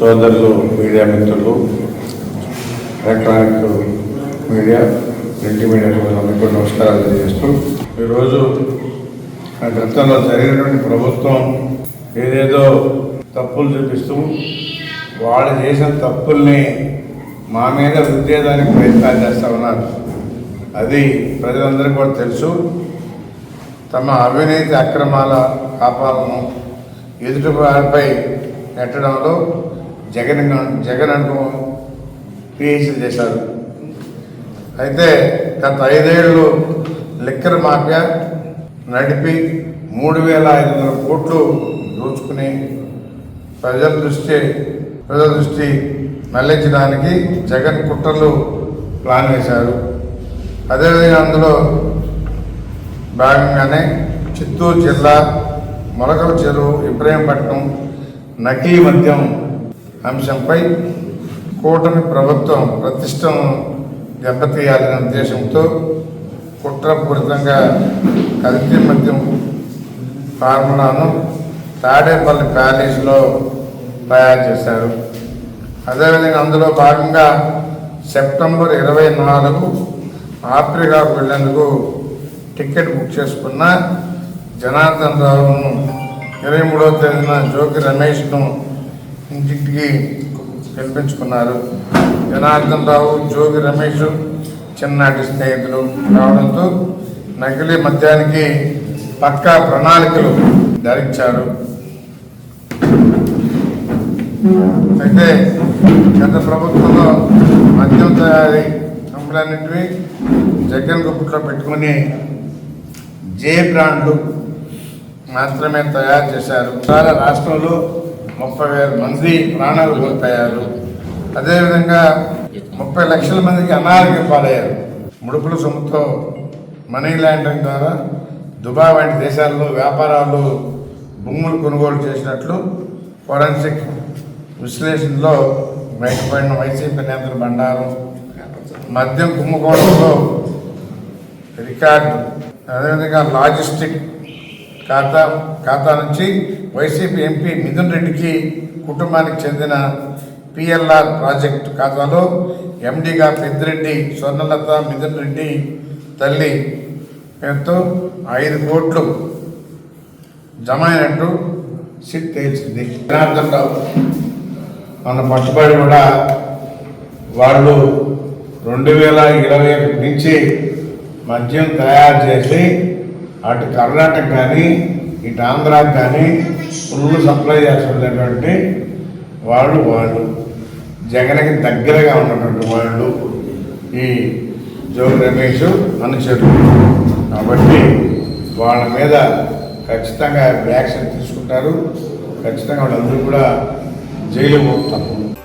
సోదరులు మీడియా మిత్రులు electronic media print media సోదరులందరికీ నమస్కారాలు తెలియజేస్తూ ఈరోజు ఆ గతంలో జరిగినటువంటి ప్రభుత్వం ఏదేదో తప్పులు చూపిస్తూ వాళ్ళు చేసిన తప్పుల్ని మా మీద రుద్దేదానికి ప్రయత్నాలు చేస్తూ ఉన్నారు. అది ప్రజలందరికీ కూడా తెలుసు. తమ అవినీతి అక్రమాల కాపాలను ఎదుటి వారిపై నెట్టడంలో జగన్ జగన్ అనుభవం క్రియేషన్ చేశారు. అయితే గత ఐదేళ్ళు లిక్కర్ మాఫియా నడిపి మూడు వేల ఐదు వందల కోట్లు దోచుకుని ప్రజల దృష్టి ప్రజల దృష్టి మళ్ళించడానికి జగన్ కుట్రలు ప్లాన్ వేశారు. అదేవిధంగా అందులో భాగంగానే చిత్తూరు జిల్లా మొలకల చెరువు ఇబ్రహీంపట్నం నకిలీ మద్యం అంశంపై కూటమి ప్రభుత్వం ప్రతిష్టను దెబ్బతీయాలనే ఉద్దేశంతో కుట్రపూరితంగా కల్తీ మద్యం ఫార్ములాను తాడేపల్లి ప్యాలెస్లో తయారు చేశారు. అదేవిధంగా అందులో భాగంగా సెప్టెంబర్ ఇరవై నాలుగు ఆఫ్రికాకు వెళ్ళేందుకు టికెట్ బుక్ చేసుకున్న జనార్దన్ రావును ఇరవై మూడవ తేదీన జోగి రమేష్ను ఇంటింటికి పిలిపించుకున్నారు జనార్దన్ రావు జోగి రమేష్ చిన్ననాటి స్నేహితులు కావడంతో నకిలీ మద్యానికి పక్కా ప్రణాళికలు ధరించారు. అయితే గత ప్రభుత్వంలో మద్యం తయారీ కంపెనీలన్నింటినీ జగన్ గుప్పట్లో పెట్టుకుని జే బ్రాండ్లు మాత్రమే తయారు చేశారు. చాలా రాష్ట్రంలో ముప్పై వేల మంది ప్రాణాలు కోల్పోయారు. అదేవిధంగా ముప్పై లక్షల మందికి అనారోగ్యం పాలయ్యారు. ముడుపుల సొమ్ముతో మనీ లాండరింగ్ ద్వారా దుబాయ్ వంటి దేశాల్లో వ్యాపారాలు భూములు కొనుగోలు చేసినట్లు ఫోరెన్సిక్ విశ్లేషణలో బయటపడిన వైసీపీ నేతల బండారం మద్యం కుంభకోణంలో రికార్డు అదేవిధంగా లాజిస్టిక్ ఖాతా ఖాతా నుంచి వైసీపీ ఎంపీ మిథున్ రెడ్డికి కుటుంబానికి చెందిన పిఎల్ఆర్ ప్రాజెక్టు ఖాతాలో ఎండీగా పెద్దిరెడ్డి స్వర్ణలత మిథున్ రెడ్డి తల్లి పేరుతో ఐదు కోట్లు జమ అయినట్టు సిట్ తేల్చింది. జనార్దన్ రావు మన పట్టుబడి కూడా వాళ్ళు రెండు వేల ఇరవై ఒకటి నుంచి మద్యం తయారు చేసి అటు కర్ణాటక కానీ ఇటు ఆంధ్రాకి కానీ ఫుల్ సప్లై చేస్తున్నటువంటి వాళ్ళు వాళ్ళు. జగన్కి దగ్గరగా ఉన్నటువంటి వాళ్ళు ఈ జోగి రమేష్ అనుచరులు కాబట్టి వాళ్ళ మీద ఖచ్చితంగా యాక్షన్ తీసుకుంటారు. ఖచ్చితంగా వాళ్ళందరూ కూడా జైలు పోతారు.